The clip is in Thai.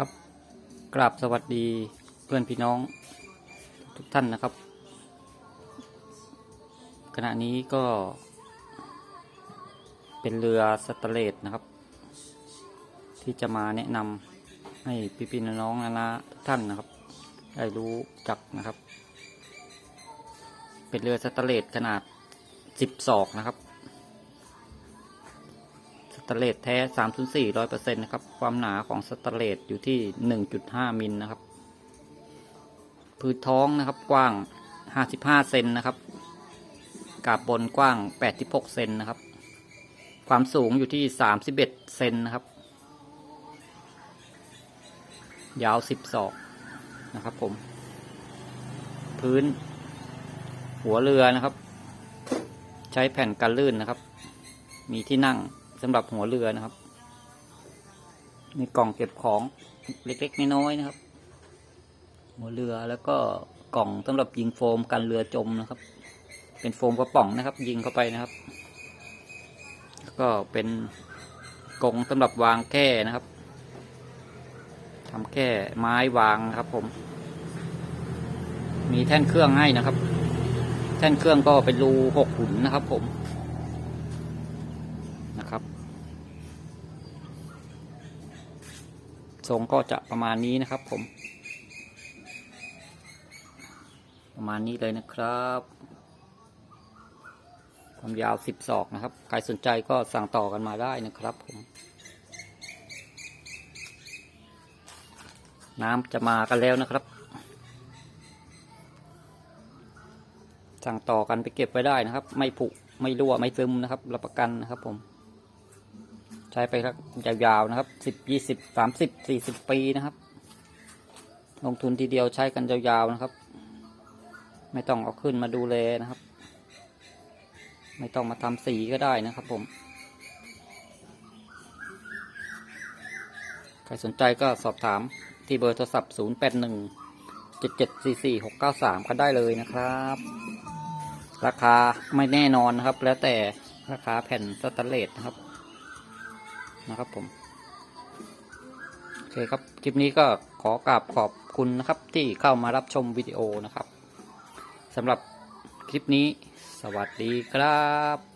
ครับกราบสวัสดีเพื่อนพี่น้องทุกท่านนะครับ ขณะนี้ก็ เป็นเรือสตเลสนะครับ ที่จะมาแนะนำให้พี่พี่ๆน้องๆนานาทุกท่านนะครับ ได้รู้จักนะครับ เป็นเรือสตเลสขนาด 10 ศอกนะครับ ตเลสแท้ 304 100%นะครับ ความหนาของสตเลสอยู่ที่ 1.5 มิลนะครับ พื้นท้องนะครับกว้าง 55 เซนนะครับ กาบบนกว้าง 86 เซนนะครับ ความสูงอยู่ที่ 31 เซนนะครับ ยาว 10 ศอกนะครับผม พื้น หัวเรือนะครับ ใช้แผ่นกันลื่นนะครับ มีที่นั่ง สำหรับหัวเรือนะครับ มีกล่องเก็บของเล็กๆน้อยๆนะครับ หัวเรือแล้วก็กล่องสำหรับยิงโฟมกันเรือจมนะครับ เป็นโฟมกระป๋องนะครับ ยิงเข้าไปนะครับแล้วก็เป็นกรงสำหรับวางแก้นะครับทำแก้ไม้วางครับผม มีแท่นเครื่องให้นะครับ แท่นเครื่องก็เป็นรูหกหุ่นนะครับ ผม นะครับ ทรงก็จะประมาณนี้นะครับผม ประมาณนี้เลยนะครับ ความยาวสิบศอกนะครับ ใครสนใจก็สั่งต่อกันมาได้นะครับผม น้ำจะมากันแล้วนะครับ สั่งต่อกันไปเก็บไว้ได้นะครับ ไม่ผุไม่รั่วไม่ซึมนะครับ รับประกันนะครับผม ช้ไปครับยาวๆนะครับสิบยี่สิบสามสิบสี่สิบปีนะครับ ลงทุนทีเดียวใช้กันยาวๆนะครับ ไม่ต้องเอาขึ้นมาดูแลนะครับ ไม่ต้องมาทำสีก็ได้นะครับผมใครสนใจก็สอบถามที่เบอร์โทรศัพท์ 0 8 1 7 7 4 4 6 9 3กันได้เลยนะครับ ราคาไม่แน่นอนนะครับ แล้วแต่ราคาแผ่นสแตนเลสครับ นะครับผม โอเคครับ คลิปนี้ก็ขอกราบขอบคุณนะครับที่เข้ามารับชมวิดีโอนะครับสำหรับคลิปนี้ สวัสดีครับ